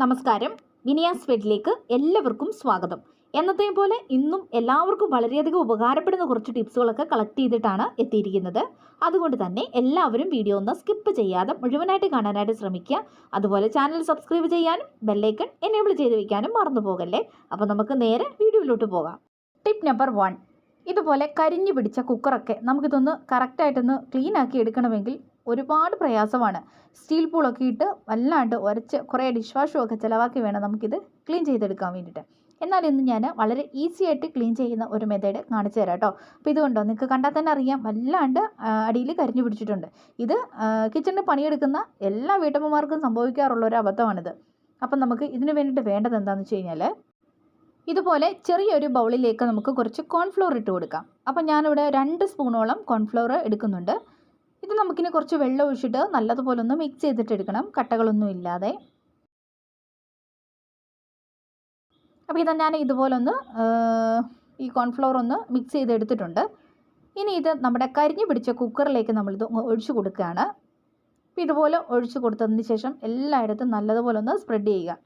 നമസ്കാരം. വിനിയാസ് ഫെഡിലേക്ക് എല്ലാവർക്കും സ്വാഗതം. എന്നത്തെ പോലെ ഇന്നും എല്ലാവർക്കും വളരെയധികം ഉപകാരപ്പെടുന്ന കുറച്ച് ടിപ്സുകളൊക്കെ കളക്ട് ചെയ്തിട്ടാണ് എത്തിയിരിക്കുന്നത്. അതുകൊണ്ട് തന്നെ എല്ലാവരും വീഡിയോ ഒന്ന് സ്കിപ്പ് ചെയ്യാതെ മുഴുവനായിട്ട് കാണാനായിട്ട് ശ്രമിക്കുക. അതുപോലെ ചാനൽ സബ്സ്ക്രൈബ് ചെയ്യാനും ബെല്ലൈക്കൺ എനേബിൾ ചെയ്ത് വയ്ക്കാനും മറന്നു പോകല്ലേ? അപ്പോൾ നമുക്ക് നേരെ വീഡിയോയിലോട്ട് പോകാം. ടിപ്പ് നമ്പർ വൺ ഇതുപോലെ കരിഞ്ഞു പിടിച്ച കുക്കറൊക്കെ നമുക്കിതൊന്ന് കറക്റ്റായിട്ടൊന്ന് ക്ലീൻ ആക്കി എടുക്കണമെങ്കിൽ ഒരുപാട് പ്രയാസമാണ്. സ്റ്റീൽ പൂളൊക്കെ ഇട്ട് വല്ലാണ്ട് ഉരച്ച് കുറേ ഡിഷ് വാഷും ഒക്കെ ചിലവാക്കി വേണം നമുക്കിത് ക്ലീൻ ചെയ്തെടുക്കാൻ വേണ്ടിയിട്ട്. എന്നാൽ ഇന്ന് ഞാൻ വളരെ ഈസി ആയിട്ട് ക്ലീൻ ചെയ്യുന്ന ഒരു മെത്തേഡ് കാണിച്ചു തരാം കേട്ടോ. അപ്പോൾ ഇതുകൊണ്ടോ നിങ്ങൾക്ക് കണ്ടാൽ തന്നെ അറിയാം വല്ലാണ്ട് അടിയിൽ കരിഞ്ഞു പിടിച്ചിട്ടുണ്ട്. ഇത് കിച്ചണിൽ പണിയെടുക്കുന്ന എല്ലാ വീട്ടമ്മമാർക്കും സംഭവിക്കാറുള്ള ഒരു അബദ്ധമാണിത്. അപ്പം നമുക്ക് ഇതിന് വേണ്ടിയിട്ട് വേണ്ടത് എന്താണെന്ന് വെച്ച് കഴിഞ്ഞാൽ ഇതുപോലെ ചെറിയൊരു ബൗളിലേക്ക് നമുക്ക് കുറച്ച് കോൺഫ്ലോർ ഇട്ട് കൊടുക്കാം. അപ്പം ഞാനിവിടെ രണ്ട് സ്പൂണോളം കോൺഫ്ലോർ എടുക്കുന്നുണ്ട്. ഇത് നമുക്കിനി കുറച്ച് വെള്ളം ഒഴിച്ചിട്ട് നല്ലതുപോലെ ഒന്ന് മിക്സ് ചെയ്തിട്ട് എടുക്കണം. കട്ടകളൊന്നും ഇല്ലാതെ. അപ്പോൾ ഇത് ഞാൻ ഇതുപോലെ ഒന്ന് ഈ കോൺഫ്ലവർ ഒന്ന് മിക്സ് ചെയ്തെടുത്തിട്ടുണ്ട് ഇനി ഇത് നമ്മുടെ കരിഞ്ഞു പിടിച്ച കുക്കറിലേക്ക് നമ്മളിത് ഒഴിച്ചു കൊടുക്കുകയാണ്. അപ്പോൾ ഇതുപോലെ ഒഴിച്ചു കൊടുത്തതിന് ശേഷം എല്ലായിടത്തും നല്ലതുപോലെ ഒന്ന് സ്പ്രെഡ് ചെയ്യുക.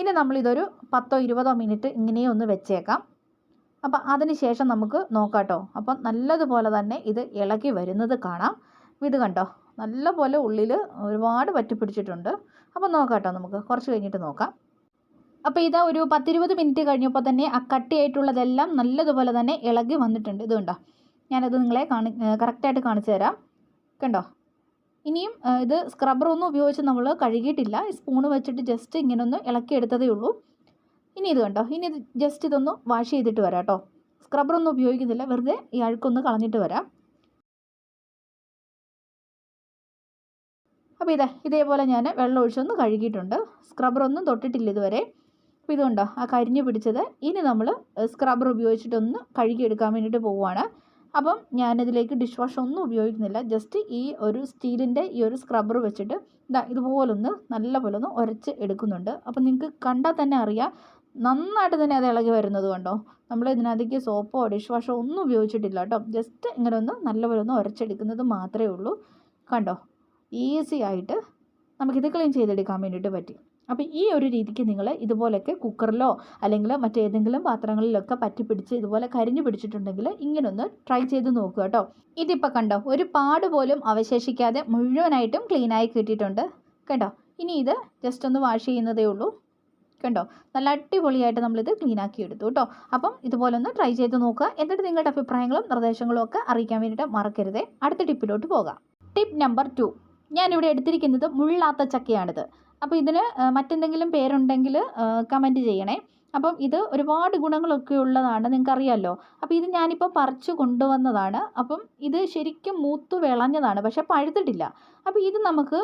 ഇനി നമ്മളിതൊരു പത്തോ ഇരുപതോ മിനിറ്റ് ഇങ്ങനെ ഒന്ന് വെച്ചേക്കാം. അപ്പം അതിന് ശേഷം നമുക്ക് നോക്കാട്ടോ. കേട്ടോ അപ്പം നല്ലതുപോലെ തന്നെ ഇത് ഇളകി വരുന്നത് കാണാം. ഇത് കണ്ടോ? നല്ലപോലെ ഉള്ളിൽ ഒരുപാട് പറ്റിപ്പിടിച്ചിട്ടുണ്ട് അപ്പം നോക്കാം കേട്ടോ നമുക്ക്. കുറച്ച് കഴിഞ്ഞിട്ട് നോക്കാം. അപ്പോൾ ഇതാ ഒരു പത്തിരുപത് മിനിറ്റ് കഴിഞ്ഞപ്പോൾ തന്നെ ആ കട്ടിയായിട്ടുള്ളതെല്ലാം നല്ലതുപോലെ തന്നെ ഇളകി വന്നിട്ടുണ്ട്. ഇത് കണ്ടോ? ഞാനത് നിങ്ങളെ കാണി കറക്റ്റായിട്ട് കാണിച്ചു തരാം. കണ്ടോ? ഇനിയും ഇത് സ്ക്രബ്ബറൊന്നും ഉപയോഗിച്ച് നമ്മൾ കഴുകിയിട്ടില്ല. സ്പൂണ് വെച്ചിട്ട് ജസ്റ്റ് ഇങ്ങനെ ഒന്ന് ഇളക്കിയെടുത്തതേ ഉള്ളൂ. ഇനി ഇത് കണ്ടോ. ഇനി ഇത് ജസ്റ്റ് ഇതൊന്ന് വാഷ് ചെയ്തിട്ട് വരാം കേട്ടോ. സ്ക്രബറൊന്നും ഉപയോഗിക്കുന്നില്ല. വെറുതെ ഈ അഴുക്കൊന്ന് കളഞ്ഞിട്ട് വരാം. അപ്പോൾ ഇതാ ഇതേപോലെ ഞാൻ വെള്ളം ഒഴിച്ചൊന്ന് കഴുകിയിട്ടുണ്ട്. സ്ക്രബറൊന്നും തൊട്ടിട്ടില്ല ഇതുവരെ. അപ്പോൾ ഇതുകൊണ്ടോ ആ കരിഞ്ഞ് പിടിച്ചത്. ഇനി നമ്മൾ സ്ക്രബർ ഉപയോഗിച്ചിട്ടൊന്ന് കഴുകിയെടുക്കാൻ വേണ്ടിയിട്ട് പോവുകയാണ് അപ്പം ഞാനിതിലേക്ക് ഡിഷ് വാഷ് ഒന്നും ഉപയോഗിക്കുന്നില്ല. ജസ്റ്റ് ഈ ഒരു സ്റ്റീലിന്റെ ഈ ഒരു സ്ക്രബ്ബർ വെച്ചിട്ട് ഇതാ ഇതുപോലൊന്ന് നല്ലപോലെ ഒന്ന് ഉരച്ച് എടുക്കുന്നുണ്ട്. അപ്പം നിങ്ങൾക്ക് കണ്ടാൽ തന്നെ അറിയാം. നന്നായിട്ട് തന്നെ അത് ഇളകി വരുന്നത് കണ്ടോ? നമ്മൾ ഇതിനകത്തേക്ക് സോപ്പോ ഡിഷ് വാഷോ ഒന്നും ഉപയോഗിച്ചിട്ടില്ല കേട്ടോ. ജസ്റ്റ് ഇങ്ങനെ ഒന്ന് നല്ലപോലെ ഒന്ന് ഉരച്ചെടുക്കുന്നത് മാത്രമേ ഉള്ളൂ. കണ്ടോ? ഈസി ആയിട്ട് നമുക്കിത് ക്ലീൻ ചെയ്തെടുക്കാൻ വേണ്ടിയിട്ട് പറ്റി. അപ്പോൾ ഈ ഒരു രീതിക്ക് നിങ്ങൾ ഇതുപോലെയൊക്കെ കുക്കറിലോ അല്ലെങ്കിൽ മറ്റേതെങ്കിലും പാത്രങ്ങളിലൊക്കെ പറ്റി പിടിച്ച് ഇതുപോലെ കരിഞ്ഞു പിടിച്ചിട്ടുണ്ടെങ്കിൽ ഇങ്ങനൊന്ന് ട്രൈ ചെയ്ത് നോക്കുക കേട്ടോ. ഇതിപ്പോൾ കണ്ടോ? ഒരു പാട് പോലും അവശേഷിക്കാതെ മുഴുവനായിട്ടും ക്ലീനായി കിട്ടിയിട്ടുണ്ട്. കേട്ടോ ഇനി ഇത് ജസ്റ്റ് ഒന്ന് വാഷ് ചെയ്യുന്നതേ ഉള്ളൂ. കണ്ടോ? നല്ല അടിപൊളിയായിട്ട് നമ്മളിത് ക്ലീൻ ആക്കി എടുത്തു കേട്ടോ അപ്പം ഇതുപോലെ ഒന്ന് ട്രൈ ചെയ്ത് നോക്കുക. എന്നിട്ട് നിങ്ങളുടെ അഭിപ്രായങ്ങളും നിർദ്ദേശങ്ങളും ഒക്കെ അറിയിക്കാൻ വേണ്ടിയിട്ട് മറക്കരുതേ. അടുത്ത ടിപ്പിലോട്ട് പോകാം. ടിപ്പ് നമ്പർ ടു ഞാനിവിടെ എടുത്തിരിക്കുന്നത് മുള്ളാത്ത ചക്കയാണിത്. അപ്പോൾ ഇതിന് മറ്റെന്തെങ്കിലും പേരുണ്ടെങ്കിൽ കമന്റ് ചെയ്യണേ. അപ്പം ഇത് ഒരുപാട് ഗുണങ്ങളൊക്കെ ഉള്ളതാണ് നിങ്ങൾക്കറിയാമല്ലോ അപ്പം ഇത് ഞാനിപ്പോൾ പറിച്ചു കൊണ്ടുവന്നതാണ്. അപ്പം ഇത് ശരിക്കും മൂത്തു വിളഞ്ഞതാണ് പക്ഷെ പഴുത്തിട്ടില്ല. അപ്പം ഇത് നമുക്ക്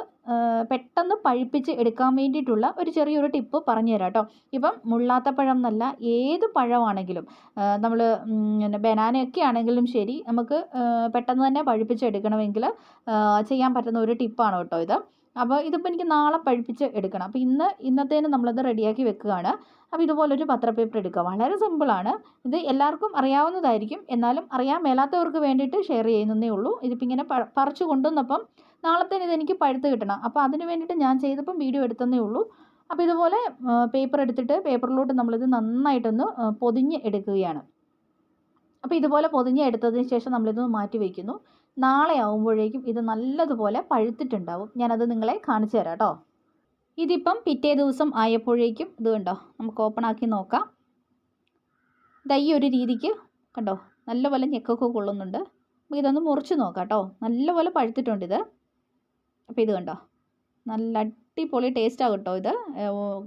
പെട്ടെന്ന് പഴുപ്പിച്ച് എടുക്കാൻ വേണ്ടിയിട്ടുള്ള ഒരു ചെറിയൊരു ടിപ്പ് പറഞ്ഞു തരാം കേട്ടോ. ഇപ്പം മുള്ളാത്ത പഴം എന്നല്ല ഏത് പഴമാണെങ്കിലും നമ്മൾ പിന്നെ ബനാനയൊക്കെ ആണെങ്കിലും ശരി നമുക്ക് പെട്ടെന്ന് തന്നെ പഴുപ്പിച്ച് എടുക്കണമെങ്കിൽ ചെയ്യാൻ പറ്റുന്ന ഒരു ടിപ്പാണ് കേട്ടോ ഇത്. അപ്പോൾ ഇതിപ്പോൾ എനിക്ക് നാളെ പഴുപ്പിച്ച് എടുക്കണം. അപ്പോൾ ഇന്ന് ഇന്നത്തേന് നമ്മളത് റെഡിയാക്കി വെക്കുകയാണ്. അപ്പോൾ ഇതുപോലൊരു പത്രപേപ്പർ എടുക്കുക. വളരെ സിമ്പിളാണ് ഇത് എല്ലാവർക്കും അറിയാവുന്നതായിരിക്കും. എന്നാലും അറിയാൻ മേലാത്തവർക്ക് വേണ്ടിയിട്ട് ഷെയർ ചെയ്യുന്നതേ ഉള്ളൂ. ഇതിപ്പോൾ ഇങ്ങനെ പറിച്ചു കൊണ്ടുവന്നപ്പം നാളത്തേന് ഇതെനിക്ക് പഴുത്ത് കിട്ടണം. അപ്പോൾ അതിന് വേണ്ടിയിട്ട് ഞാൻ ചെയ്തപ്പം വീഡിയോ എടുത്തതേ ഉള്ളൂ. അപ്പോൾ ഇതുപോലെ പേപ്പർ എടുത്തിട്ട് പേപ്പറിലോട്ട് നമ്മളിത് നന്നായിട്ടൊന്ന് പൊതിഞ്ഞ് എടുക്കുകയാണ്. അപ്പോൾ ഇതുപോലെ പൊതിഞ്ഞ് എടുത്തതിന് ശേഷം നമ്മളിത് മാറ്റി വയ്ക്കുന്നു നാളെ ആകുമ്പോഴേക്കും ഇത് നല്ലതുപോലെ പഴുത്തിട്ടുണ്ടാവും. ഞാനത് നിങ്ങളെ കാണിച്ചു തരാം കേട്ടോ. ഇതിപ്പം പിറ്റേ ദിവസം ആയപ്പോഴേക്കും ഇത് കണ്ടോ? നമുക്ക് ഓപ്പൺ ആക്കി നോക്കാം. ഈ ഒരു രീതിക്ക് കണ്ടോ? നല്ലപോലെ ഞെക്കൊക്കെ കൊള്ളുന്നുണ്ട്. നമുക്ക് ഇതൊന്ന് മുറിച്ച് നോക്കാം കേട്ടോ. നല്ലപോലെ പഴുത്തിട്ടുണ്ട് ഇത് അപ്പോൾ ഇത് കണ്ടോ? നല്ല അടിപൊളി ടേസ്റ്റാണ് കേട്ടോ ഇത്.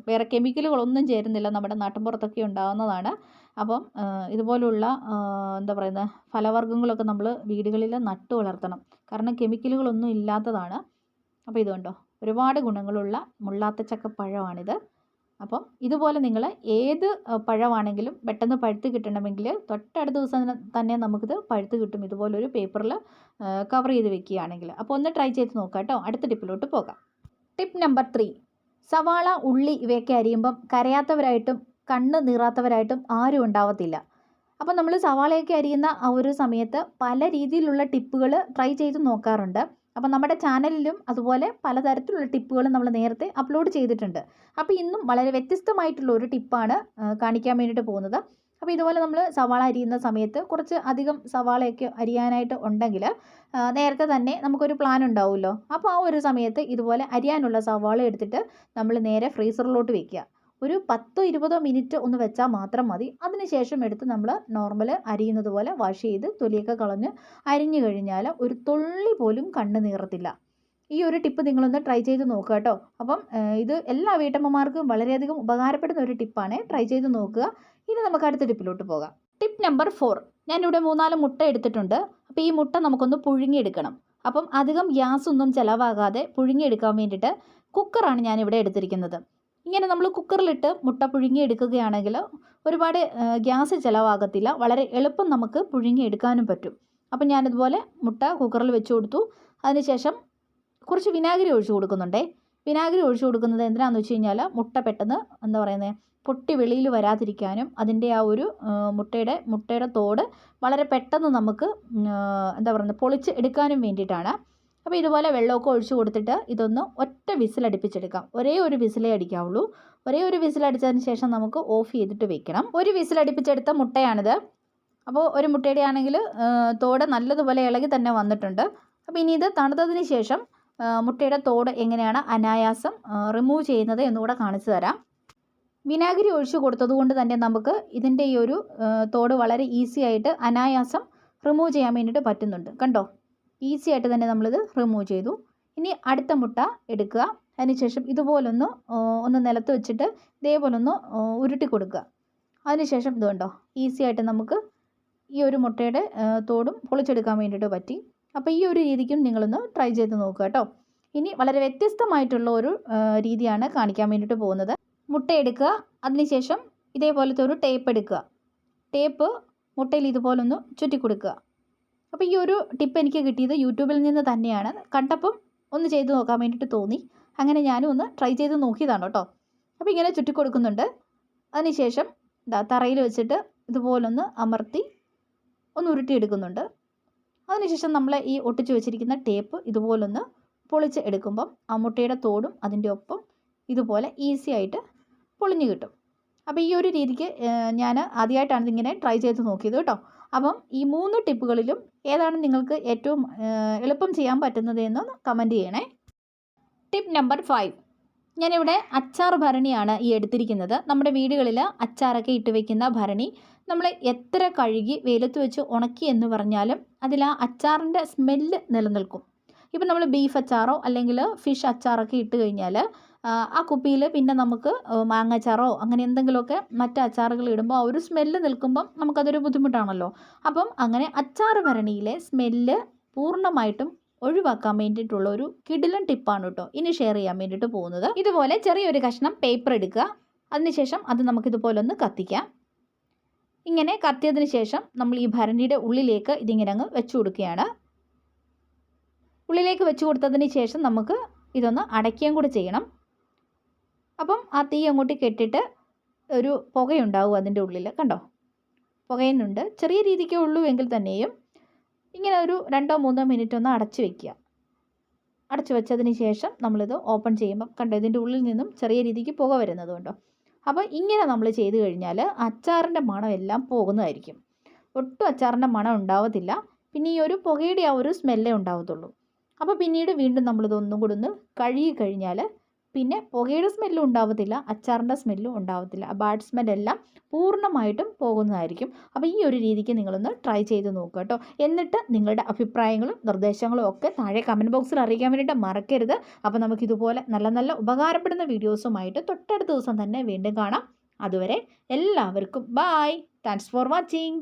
വേറെ കെമിക്കലുകളൊന്നും ചേരുന്നില്ല. നമ്മുടെ നാട്ടിൻപുറത്തൊക്കെ ഉണ്ടാകുന്നതാണ് അപ്പം ഇതുപോലുള്ള എന്താ പറയുന്നത് ഫലവർഗങ്ങളൊക്കെ നമ്മൾ വീടുകളിൽ നട്ടു വളർത്തണം. കാരണം കെമിക്കലുകളൊന്നും ഇല്ലാത്തതാണ്. അപ്പോൾ ഇത് കണ്ടോ? ഒരുപാട് ഗുണങ്ങളുള്ള മുള്ളാത്ത ചക്കപ്പഴമാണിത് അപ്പം ഇതുപോലെ നിങ്ങൾ ഏത് പഴമാണെങ്കിലും പെട്ടെന്ന് പഴുത്ത് കിട്ടണമെങ്കിൽ തൊട്ടടുത്ത ദിവസം തന്നെ നമുക്കിത് പഴുത്ത് കിട്ടും. ഇതുപോലൊരു പേപ്പറിൽ കവർ ചെയ്ത് വെക്കുകയാണെങ്കിൽ അപ്പോൾ ഒന്ന് ട്രൈ ചെയ്ത് നോക്കാം കേട്ടോ. അടുത്ത ടിപ്പിലോട്ട് പോകാം. ടിപ്പ് നമ്പർ ത്രീ സവാള ഉള്ളി ഇവയൊക്കെ അരിയുമ്പം കരയാത്തവരായിട്ടും കണ്ണ് നീറാത്തവരായിട്ടും ആരും ഉണ്ടാവത്തില്ല. അപ്പോൾ നമ്മൾ സവാളയൊക്കെ അരിയുന്ന ആ ഒരു സമയത്ത് പല രീതിയിലുള്ള ടിപ്പുകൾ ട്രൈ ചെയ്ത് നോക്കാറുണ്ട്. അപ്പം നമ്മുടെ ചാനലിലും അതുപോലെ പലതരത്തിലുള്ള ടിപ്പുകൾ നമ്മൾ നേരത്തെ അപ്ലോഡ് ചെയ്തിട്ടുണ്ട്. അപ്പോൾ ഇന്നും വളരെ വ്യത്യസ്തമായിട്ടുള്ള ഒരു ടിപ്പാണ് കാണിക്കാൻ വേണ്ടിയിട്ട് പോകുന്നത്. അപ്പോൾ ഇതുപോലെ നമ്മൾ സവാള അരിയുന്ന സമയത്ത് കുറച്ച് അധികം സവാളയൊക്കെ അരിയാനായിട്ട് ഉണ്ടെങ്കിൽ നേരത്തെ തന്നെ നമുക്കൊരു പ്ലാൻ ഉണ്ടാവുമല്ലോ. അപ്പോൾ ആ ഒരു സമയത്ത് ഇതുപോലെ അരിയാനുള്ള സവാള എടുത്തിട്ട് നമ്മൾ നേരെ ഫ്രീസറിലോട്ട് വെക്കുക. ഒരു പത്തോ ഇരുപതോ മിനിറ്റ് ഒന്ന് വെച്ചാൽ മാത്രം മതി. അതിനുശേഷം എടുത്ത് നമ്മൾ നോർമൽ അരിയുന്നത് പോലെ വാഷ് ചെയ്ത് തൊലിയൊക്കെ കളഞ്ഞ് അരിഞ്ഞു കഴിഞ്ഞാൽ ഒരു തുള്ളി പോലും കണ്ണ് നീറത്തില്ല. ഈ ഒരു ടിപ്പ് നിങ്ങളൊന്ന് ട്രൈ ചെയ്ത് നോക്കുക കേട്ടോ അപ്പം ഇത് എല്ലാ വീട്ടമ്മമാർക്കും വളരെയധികം ഉപകാരപ്പെടുന്ന ഒരു ടിപ്പാണ് ട്രൈ ചെയ്ത് നോക്കുക. ഇനി നമുക്ക് അടുത്ത ടിപ്പിലോട്ട് പോകാം. ടിപ്പ് നമ്പർ ഫോർ ഞാനിവിടെ മൂന്നാൽ മുട്ട എടുത്തിട്ടുണ്ട്. അപ്പോൾ ഈ മുട്ട നമുക്കൊന്ന് പുഴുങ്ങിയെടുക്കണം. അപ്പം അധികം ഗ്യാസ് ഒന്നും ചിലവാകാതെ പുഴുങ്ങിയെടുക്കാൻ വേണ്ടിയിട്ട് കുക്കറാണ് ഞാനിവിടെ എടുത്തിരിക്കുന്നത്. ഇങ്ങനെ നമ്മൾ കുക്കറിലിട്ട് മുട്ട പുഴുങ്ങി എടുക്കുകയാണെങ്കിൽ ഒരുപാട് ഗ്യാസ് ചിലവാകത്തില്ല. വളരെ എളുപ്പം നമുക്ക് പുഴുങ്ങി എടുക്കാനും പറ്റും. അപ്പം ഞാനിതുപോലെ മുട്ട കുക്കറിൽ വെച്ച് കൊടുത്തു. അതിനുശേഷം കുറച്ച് വിനാഗിരി ഒഴിച്ച് കൊടുക്കുന്നുണ്ടേ. വിനാഗിരി ഒഴിച്ച് കൊടുക്കുന്നത് എന്തിനാണെന്ന് വെച്ച് കഴിഞ്ഞാൽ മുട്ട പെട്ടെന്ന് എന്താ പറയുന്നത് പൊട്ടി വെളിയിൽ വരാതിരിക്കാനും അതിന്റെ ആ ഒരു മുട്ടയുടെ മുട്ടയുടെ തോട് വളരെ പെട്ടെന്ന് നമുക്ക് എന്താ പറയുന്നത് പൊളിച്ച് എടുക്കാനും വേണ്ടിയിട്ടാണ്. അപ്പോൾ ഇതുപോലെ വെള്ളമൊക്കെ ഒഴിച്ച് കൊടുത്തിട്ട് ഇതൊന്ന് ഒറ്റ വിസിലടിപ്പിച്ചെടുക്കാം ഒരേ ഒരു വിസിലേ അടിക്കാവുള്ളൂ. ഒരേ ഒരു വിസിലടിച്ചതിന് ശേഷം നമുക്ക് ഓഫ് ചെയ്തിട്ട് വെക്കണം. ഒരു വിസിലടിപ്പിച്ചെടുത്ത മുട്ടയാണിത്. അപ്പോൾ ഒരു മുട്ടയുടെ ആണെങ്കിൽ തോട് നല്ലതുപോലെ ഇളകി തന്നെ വന്നിട്ടുണ്ട്. അപ്പോൾ ഇനി ഇത് തണുത്തതിന് ശേഷം മുട്ടയുടെ തോട് എങ്ങനെയാണ് അനായാസം റിമൂവ് ചെയ്യുന്നത് എന്നുകൂടെ കാണിച്ചു തരാം. വിനാഗിരി ഒഴിച്ചു കൊടുത്തതുകൊണ്ട് തന്നെ നമുക്ക് ഇതിന്റെ ഈ ഒരു തോട് വളരെ ഈസി ആയിട്ട് അനായാസം റിമൂവ് ചെയ്യാൻ വേണ്ടിയിട്ട് പറ്റുന്നുണ്ട്. കണ്ടോ? ഈസി ആയിട്ട് തന്നെ നമ്മളിത് റിമൂവ് ചെയ്തു. ഇനി അടുത്ത മുട്ട എടുക്കുക. അതിനുശേഷം ഇതുപോലൊന്ന് ഒന്ന് നിലത്ത് വെച്ചിട്ട് ഇതേപോലെ ഒന്ന് ഉരുട്ടി കൊടുക്കുക. അതിനുശേഷം ഇതുണ്ടോ ഈസി ആയിട്ട് നമുക്ക് ഈ ഒരു മുട്ടയുടെ തോടും പൊളിച്ചെടുക്കാൻ വേണ്ടിയിട്ട് പറ്റി. അപ്പോൾ ഈ ഒരു രീതിക്കും നിങ്ങളൊന്ന് ട്രൈ ചെയ്ത് നോക്കുക കേട്ടോ. ഇനി വളരെ വ്യത്യസ്തമായിട്ടുള്ള ഒരു രീതിയാണ് കാണിക്കാൻ വേണ്ടിയിട്ട് പോകുന്നത്. മുട്ട എടുക്കുക. അതിനുശേഷം ഇതേപോലത്തെ ഒരു ടേപ്പ് എടുക്കുക. ടേപ്പ് മുട്ടയിൽ ഇതുപോലൊന്ന് ചുറ്റി കൊടുക്കുക. അപ്പോൾ ഈ ഒരു ടിപ്പ് എനിക്ക് കിട്ടിയത് യൂട്യൂബിൽ നിന്ന് തന്നെയാണ്. കണ്ടപ്പം ഒന്ന് ചെയ്ത് നോക്കാൻ വേണ്ടിയിട്ട് തോന്നി. അങ്ങനെ ഞാനും ഒന്ന് ട്രൈ ചെയ്ത് നോക്കിയതാണ് കേട്ടോ. അപ്പോൾ ഇങ്ങനെ ചുറ്റി കൊടുക്കുന്നുണ്ട് അതിനുശേഷം ഇതാ തറയിൽ വെച്ചിട്ട് ഇതുപോലൊന്ന് അമർത്തി ഒന്ന് ഉരുട്ടിയെടുക്കുന്നുണ്ട്. അതിനുശേഷം നമ്മൾ ഈ ഒട്ടിച്ചു വെച്ചിരിക്കുന്ന ടേപ്പ് ഇതുപോലൊന്ന് പൊളിച്ച് എടുക്കുമ്പം ആ മുട്ടയുടെ തോടും അതിന്റെ ഒപ്പം ഇതുപോലെ ഈസി ആയിട്ട് പൊളിഞ്ഞു കിട്ടും. അപ്പോൾ ഈ ഒരു രീതിക്ക് ഞാൻ ആദ്യമായിട്ടാണ് ഇതിങ്ങനെ ട്രൈ ചെയ്ത് നോക്കിയത് കേട്ടോ. അപ്പം ഈ മൂന്ന് ടിപ്പുകളിലും ഏതാണ് നിങ്ങൾക്ക് ഏറ്റവും എളുപ്പം ചെയ്യാൻ പറ്റുന്നത് എന്ന് കമന്റ് ചെയ്യണേ. Tip number five. ഞാനിവിടെ അച്ചാർ ഭരണിയാണ് ഈ എടുത്തിരിക്കുന്നത്. നമ്മുടെ വീടുകളിൽ അച്ചാറൊക്കെ ഇട്ട് വെക്കുന്ന ഭരണി. നമ്മൾ എത്ര കഴുകി വെയിലത്ത് വെച്ച് ഉണക്കി എന്ന് പറഞ്ഞാലും അതിൽ ആ അച്ചാറിന്റെ സ്മെല്ല് നിലനിൽക്കും. ഇപ്പം നമ്മൾ ബീഫ് അച്ചാറോ അല്ലെങ്കിൽ ഫിഷ് അച്ചാറൊക്കെ ഇട്ട് കഴിഞ്ഞാൽ ആ കുപ്പിയിൽ പിന്നെ നമുക്ക് മാങ്ങാച്ചാറോ അങ്ങനെ എന്തെങ്കിലുമൊക്കെ മറ്റ് അച്ചാറുകൾ ഇടുമ്പോൾ ആ ഒരു സ്മെല്ല് നിൽക്കുമ്പം നമുക്കതൊരു ബുദ്ധിമുട്ടാണല്ലോ. അപ്പം അങ്ങനെ അച്ചാർ ഭരണിയിലെ സ്മെല്ല് പൂർണമായിട്ടും ഒഴിവാക്കാൻ വേണ്ടിയിട്ടുള്ള ഒരു കിടിലൻ ടിപ്പാണ് കേട്ടോ. ഇനി ഷെയർ ചെയ്യാൻ വേണ്ടിയിട്ട് പോകുന്നത്. ഇതുപോലെ ചെറിയൊരു കഷ്ണം പേപ്പർ എടുക്കുക. അതിനുശേഷം അത് നമുക്കിതുപോലെ ഒന്ന് കത്തിക്കാം. ഇങ്ങനെ കത്തിയതിന് ശേഷം നമ്മൾ ഈ ഭരണിയുടെ ഉള്ളിലേക്ക് ഇതിങ്ങനെ അങ്ങ് വെച്ചു കൊടുക്കുകയാണ്. ഉള്ളിലേക്ക് വെച്ചു കൊടുത്തതിന് ശേഷം നമുക്ക് ഇതൊന്ന് അടയ്ക്കുകയും കൂടി ചെയ്യണം. അപ്പം ആ തീ അങ്ങോട്ട് കെട്ടിട്ട് ഒരു പുകയുണ്ടാവും അതിന്റെ ഉള്ളിൽ കണ്ടോ? പുകയുന്നുണ്ട്. ചെറിയ രീതിക്കേ ഉള്ളൂ എങ്കിൽ തന്നെയും ഇങ്ങനെ ഒരു രണ്ടോ മൂന്നോ മിനിറ്റ് ഒന്ന് അടച്ചു വെക്കുക. അടച്ചു വെച്ചതിന് ശേഷം നമ്മളിത് ഓപ്പൺ ചെയ്യുമ്പോൾ കണ്ടോ? ഇതിന്റെ ഉള്ളിൽ നിന്നും ചെറിയ രീതിക്ക് പുക വരുന്നത് കണ്ടോ? അപ്പോൾ ഇങ്ങനെ നമ്മൾ ചെയ്ത് കഴിഞ്ഞാൽ അച്ചാറിന്റെ മണം എല്ലാം പോകുന്നതായിരിക്കും. ഒട്ടും അച്ചാറിന്റെ മണം ഉണ്ടാവത്തില്ല. പിന്നെ ഈ ഒരു പുകയുടെ ആ ഒരു സ്മെല്ലേ ഉണ്ടാവത്തുള്ളൂ. അപ്പോൾ പിന്നീട് വീണ്ടും നമ്മളിതൊന്നും കൂടി ഒന്ന് കഴുകി കഴിഞ്ഞാൽ പിന്നെ പുകയുടെ സ്മെല്ലും ഉണ്ടാവത്തില്ല അച്ചാറിന്റെ സ്മെല്ലും ഉണ്ടാവത്തില്ല. ആ ബാഡ് സ്മെല്ലെല്ലാം പൂർണമായിട്ടും പോകുന്നതായിരിക്കും. അപ്പോൾ ഈ ഒരു രീതിക്ക് നിങ്ങളൊന്ന് ട്രൈ ചെയ്ത് നോക്കുക കേട്ടോ. എന്നിട്ട് നിങ്ങളുടെ അഭിപ്രായങ്ങളും നിർദ്ദേശങ്ങളും ഒക്കെ താഴെ കമന്റ് ബോക്സിൽ അറിയിക്കാൻ വേണ്ടിയിട്ട് മറക്കരുത്. അപ്പോൾ നമുക്കിതുപോലെ നല്ല നല്ല ഉപകാരപ്പെടുന്ന വീഡിയോസുമായിട്ട് തൊട്ടടുത്ത ദിവസം തന്നെ വീണ്ടും കാണാം. അതുവരെ എല്ലാവർക്കും ബായ് താങ്ക്സ് ഫോർ വാച്ചിങ്